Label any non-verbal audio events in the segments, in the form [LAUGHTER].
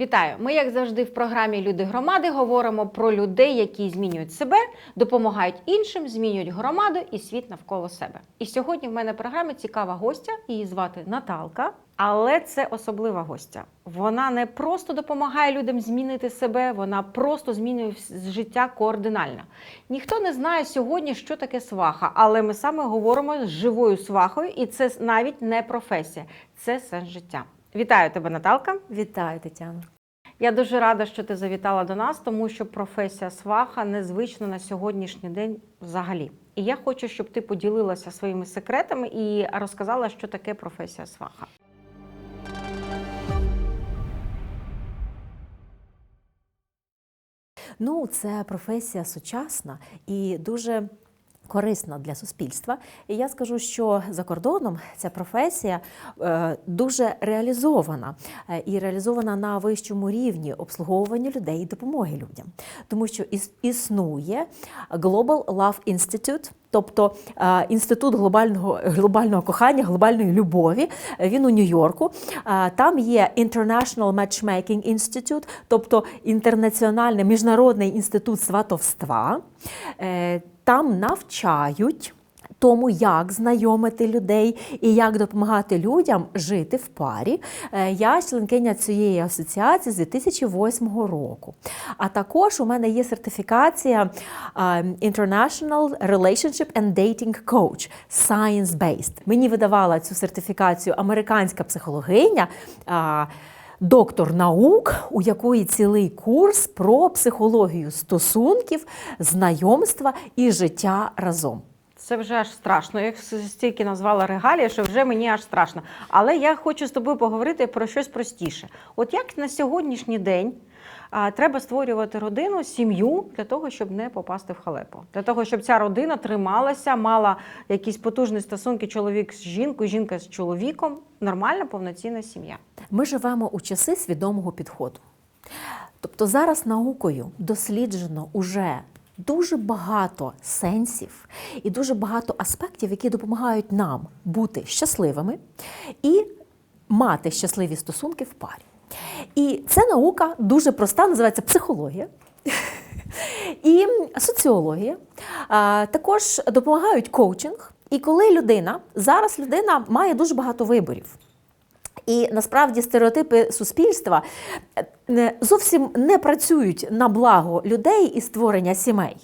Вітаю! Ми, як завжди, в програмі Люди громади говоримо про людей, які змінюють себе, допомагають іншим, змінюють громаду і світ навколо себе. І сьогодні в мене в програмі цікава гостя. Її звати Наталка. Але це особлива гостя. Вона не просто допомагає людям змінити себе, вона просто змінює життя координально. Ніхто не знає сьогодні, що таке сваха, але ми саме говоримо з живою свахою, і це навіть не професія, це сенс життя. Вітаю тебе, Наталка. Вітаю, Тетяно. Я дуже рада, що ти завітала до нас, тому що професія сваха незвична на сьогоднішній день взагалі. І я хочу, щоб ти поділилася своїми секретами і розказала, що таке професія сваха. Ну, це професія сучасна і дуже корисна для суспільства. І я скажу, що за кордоном ця професія е, дуже реалізована е, і реалізована на вищому рівні обслуговування людей і допомоги людям, тому що існує Global Love Institute, Тобто е, інститут глобального глобального кохання, глобальної любові. Він у Нью-Йорку. Там є International Matchmaking Institute, тобто інтернаціональний міжнародний інститут сватовства. Там навчають. Тому, як знайомити людей і як допомагати людям жити в парі. Е, Я членкиня цієї асоціації з 2008 року. А також у мене є сертифікація International Relationship and Dating Coach Science-Based. Мені видавала цю сертифікацію американська психологиня. Доктор наук, у якої цілий курс про психологію стосунків, знайомства і життя разом. Це вже аж страшно. Я стільки назвала регалія, що вже мені аж страшно. Але я хочу з тобою поговорити про щось простіше. От як на сьогоднішній день а, треба створювати родину, сім'ю для того, щоб не попасти в халепу, для того, щоб ця родина трималася, мала якісь потужні стосунки чоловік з жінкою, жінка з чоловіком, нормальна повноцінна сім'я. Ми живемо у часи свідомого підходу. Тобто зараз наукою досліджено уже дуже багато сенсів і дуже багато аспектів, які допомагають нам бути щасливими і мати щасливі стосунки в парі. І ця наука дуже проста, називається психологія. [LAUGHS] І соціологія також допомагають коучинг. І коли людина зараз людина має дуже багато виборів. І насправді стереотипи суспільства зовсім не працюють на благо людей і створення сімей.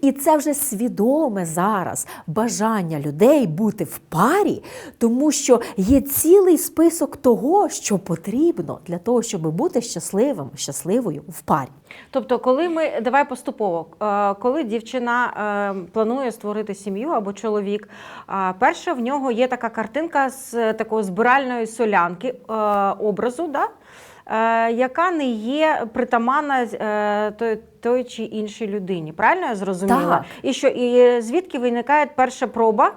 І це вже свідоме зараз бажання людей бути в парі, тому що є цілий список того, що потрібно для того, щоб бути щасливим, щасливою в парі. Такого, коли ми давай поступово, Е, коли дівчина е, планує створити сім'ю або чоловік, е, перше в нього є така картинка з такої збиральної солянки образу, да? Е, яка не є притаманна е, той, той чи іншій людині. Правильно я зрозуміла? Так. І що і звідки виникає перша проба?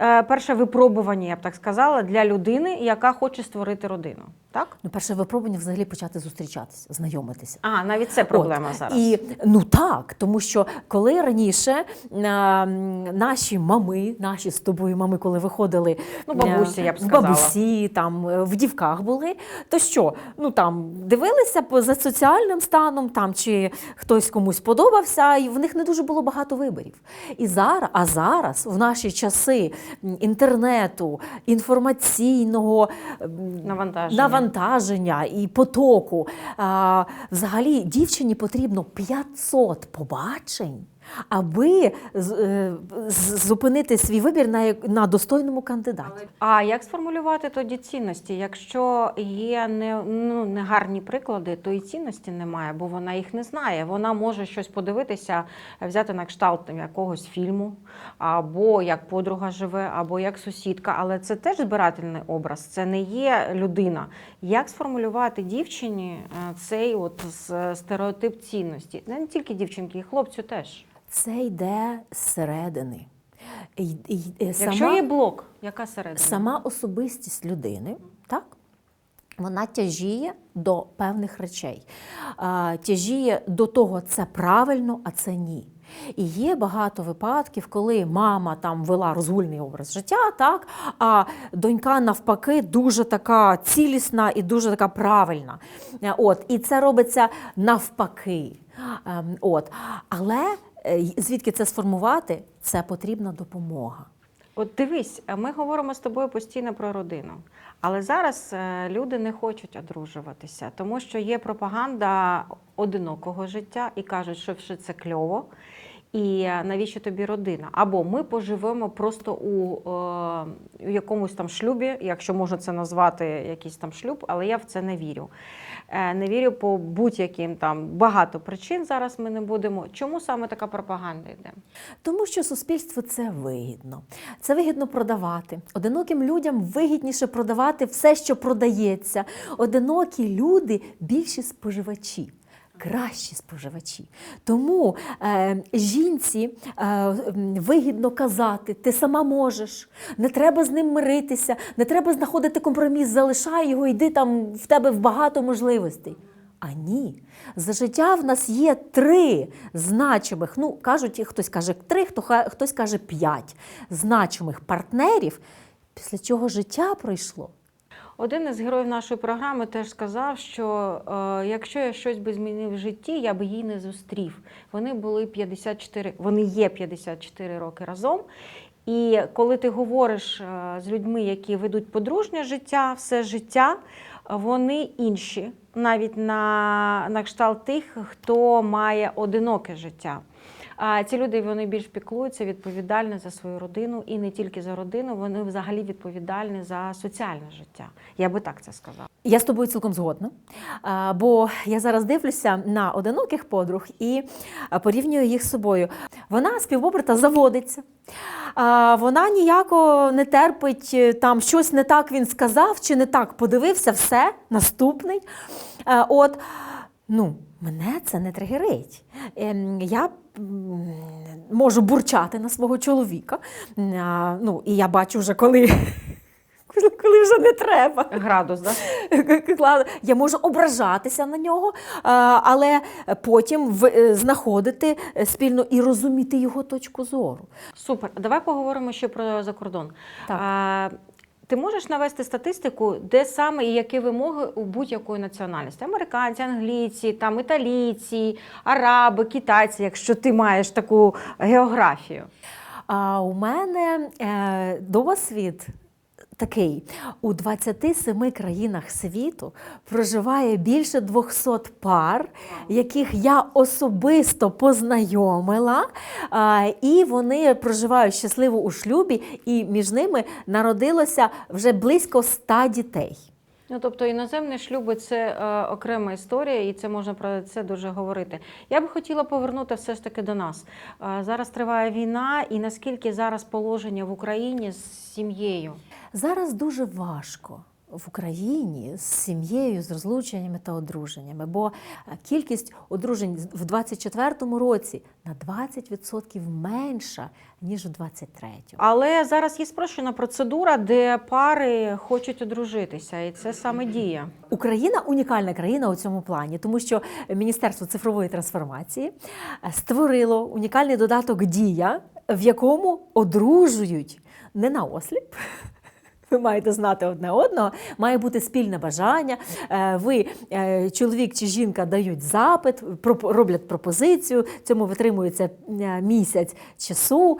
е, Перше випробування, я б так сказала, для людини, яка хоче створити родину. Так? Ну, перше випробування взагалі почати зустрічатися, знайомитися. А, навіть це проблема От. зараз. І ну так, тому що коли раніше а, наші мами, наші з тобою мами, коли виходили Ну, бабусі, е, я б в сказала. бабусі, там е, в дівках були, то що? Ну там дивилися за соціальним станом, там чи хтось комусь подобався, і в них не дуже було багато виборів. І зараз, а зараз, в наші часи інтернету, інформаційного м, Навантаження. Навантаження і потоку. Взагалі дівчині потрібно 500 побачень, аби е, зупинити свій вибір на, на достойному кандидаті. А як сформулювати тоді цінності? Якщо є не, ну, негарні приклади, то і цінності немає, бо вона їх не знає. Вона може щось подивитися, взяти на кшталт якогось фільму, або як подруга живе, або як сусідка. Але це теж збирательний образ, це не є людина. Як сформулювати дівчині е, цей от стереотип цінності? Не тільки дівчинки, і хлопцю теж. Це йде зсередини. Якщо є блок, яка середина? сама особистість людини, так? Вона тяжіє до певних речей. Тяжіє до того, це правильно, а це ні. І є багато випадків, коли мама там вела розгульний образ життя, так, а донька навпаки дуже така цілісна і дуже така правильна. Е, От, і це робиться навпаки. Ем, От. Але звідки це сформувати? Це потрібна допомога. От дивись, ми говоримо з тобою постійно про родину. Але зараз е, люди не хочуть одружуватися, тому що є пропаганда одинокого життя і кажуть, що все це кльово. І е, навіщо тобі родина? Або ми поживемо просто у, е, у якомусь там шлюбі, якщо можна це назвати якийсь там шлюб, але я в це не вірю. Е, Не вірю по будь-яким там багато причин. Зараз ми не будемо. Чому саме така пропаганда йде? Тому що суспільству це вигідно. Це вигідно продавати. Одиноким людям вигідніше продавати все, що продається. Одинокі люди більші споживачі. Кращі споживачі. Тому е, жінці е, вигідно казати, ти сама можеш, не треба з ним миритися, не треба знаходити компроміс, залишай його, йди там в тебе в багато можливостей. А ні, за життя в нас є три значимих, ну кажуть, хтось каже три, хто, хтось каже п'ять значимих партнерів, після чого життя пройшло. Один із героїв нашої програми теж сказав, що е, якщо я щось би змінив в житті, я би її не зустрів. Вони були 54, вони є 54 роки разом. І коли ти говориш е, з людьми, які ведуть подружнє життя, все життя, вони інші, навіть на, на кшталт тих, хто має одиноке життя. Ці люди вони більш піклуються, відповідальні за свою родину і не тільки за родину, вони взагалі відповідальні за соціальне життя. Я би так це сказала. Я з тобою цілком згодна, бо я зараз дивлюся на одиноких подруг і порівнюю їх з собою. Вона з півоберта заводиться. Вона ніяко не терпить е, там щось не так він сказав чи не так подивився, все, наступний. От, ну, мене це не тригерить. Ем, Я можу бурчати на свого чоловіка. Ну, і я бачу вже, [LAUGHS] коли, коли вже не треба. Градус, да? [LAUGHS] Я можу ображатися на нього, але потім е, знаходити е, спільно і розуміти його точку зору. Супер. Давай поговоримо ще про закордон. Так. Ти можеш навести статистику, де саме і які вимоги у будь-якої національності? Американці, англійці, там італійці, араби, китайці, якщо ти маєш таку географію. А у мене е, досвід. Такий у 27 країнах світу проживає більше 200 пар, яких я особисто познайомила, і вони проживають щасливо у шлюбі, і між ними народилося вже близько 100 дітей. Ну, тобто іноземні шлюби це е, окрема історія, і це можна про це дуже говорити. Я би хотіла повернути все ж таки до нас. Е, зараз триває війна, і наскільки зараз положення в Україні з сім'єю? Зараз дуже важко в Україні з сім'єю, з розлученнями та одруженнями, бо е, кількість одружень в 24-му році на 20% менша, ніж у 23-му. Але зараз є спрощена процедура, де пари хочуть одружитися, і це саме дія. Україна унікальна країна у цьому плані, тому що Міністерство цифрової трансформації е, створило унікальний додаток Дія, в якому одружують не на осліп. Ви маєте знати одне одного, має бути спільне бажання. Е, Ви, е, чоловік чи жінка, дають запит, роблять пропозицію. Цьому витримується е, місяць часу.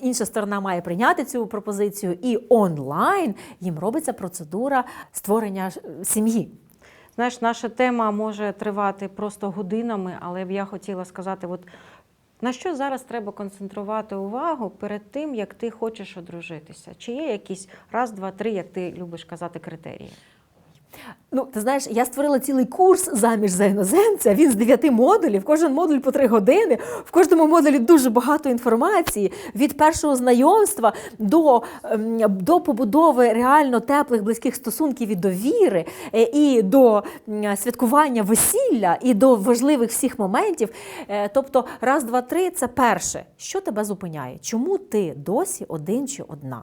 Інша сторона має прийняти цю пропозицію, і онлайн їм робиться процедура створення сім'ї. Знаєш, наша тема може тривати просто годинами, але я хотіла сказати, от на що зараз треба концентрувати увагу перед тим, як ти хочеш одружитися? Чи є якісь раз, два, три, як ти любиш казати, критерії? Ну, ти знаєш, я створила цілий курс заміж за іноземця. Він з дев'яти модулів, кожен модуль по три години. В кожному модулі дуже багато інформації від першого знайомства до, ем, до побудови реально теплих близьких стосунків і довіри, е, і до святкування весілля, і до важливих всіх моментів. Е, Тобто, раз, два, три це перше. Що тебе зупиняє? Чому ти досі один чи одна?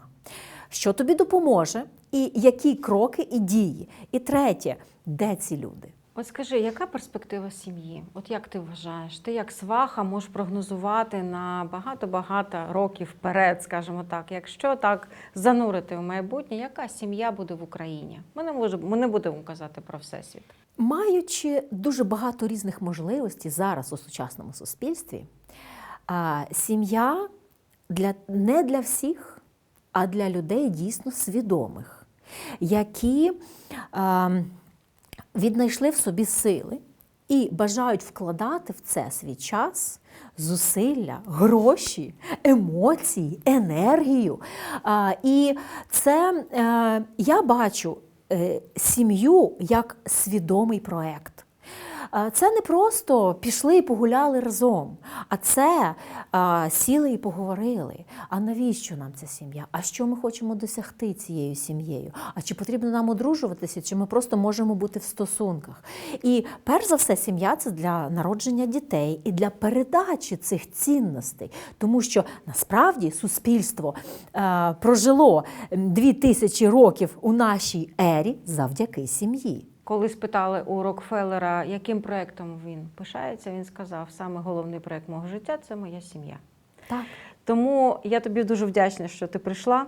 Що тобі допоможе, і які кроки і дії? І третє, де ці люди? От скажи, яка перспектива сім'ї? От як ти вважаєш? Ти як сваха можеш прогнозувати на багато-багато років вперед, скажімо так. Якщо так занурити в майбутнє, яка сім'я буде в Україні? Ми не можемо, ми не будемо казати про всесвіт. Маючи дуже багато різних можливостей зараз у сучасному суспільстві, сім'я для, не для всіх, а для людей дійсно свідомих, які а, віднайшли в собі сили і бажають вкладати в це свій час, зусилля, гроші, емоції, енергію. А, і це е, я бачу е, сім'ю як свідомий проект. Це не просто пішли і погуляли разом, а це сіли і поговорили. А навіщо нам ця сім'я? А що ми хочемо досягти цією сім'єю? А чи потрібно нам одружуватися, чи ми просто можемо бути в стосунках? І перш за все, сім'я це для народження дітей і для передачі цих цінностей, тому що насправді суспільство е, прожило дві тисячі років у нашій ері завдяки сім'ї. Коли спитали у Рокфеллера, яким проєктом він пишається, він сказав: саме головний проєкт мого життя це моя сім'я. Так. Тому я тобі дуже вдячна, що ти прийшла.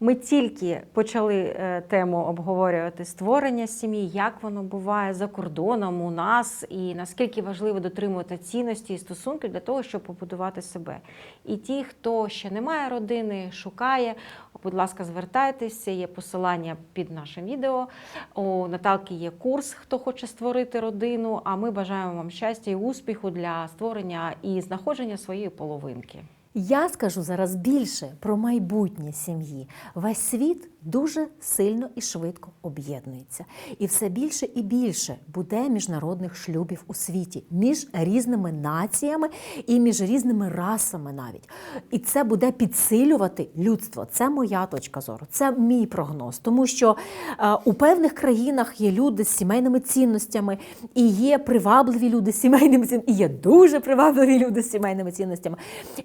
Ми тільки почали е, тему обговорювати створення сім'ї, як воно буває за кордоном у нас, і наскільки важливо дотримувати цінності і стосунки для того, щоб побудувати себе. І ті, хто ще не має родини, шукає, будь ласка, звертайтеся, є посилання під нашим відео. У Наталки є курс, хто хоче створити родину. А ми бажаємо вам щастя і успіху для створення і знаходження своєї половинки. Я скажу зараз більше про майбутнє сім'ї. Весь світ дуже сильно і швидко об'єднується. І все більше і більше буде міжнародних шлюбів у світі між різними націями і між різними расами навіть. І це буде підсилювати людство. Це моя точка зору, це мій прогноз. Тому що е, у певних країнах є люди з сімейними цінностями, і є привабливі люди з сімейними цінностями, і є дуже привабливі люди з сімейними цінностями.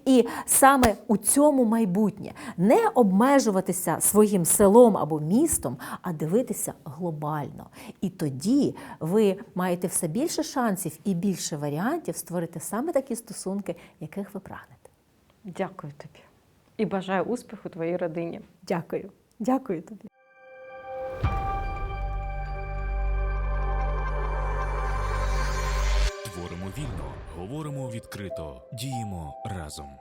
І саме у цьому майбутнє не обмежуватися своїм селом або містом, а дивитися глобально. І тоді ви маєте все більше шансів і більше варіантів створити саме такі стосунки, яких ви прагнете. Дякую тобі і бажаю успіху твоїй родині. Дякую. Дякую тобі. Творимо вільно, говоримо відкрито, діємо разом.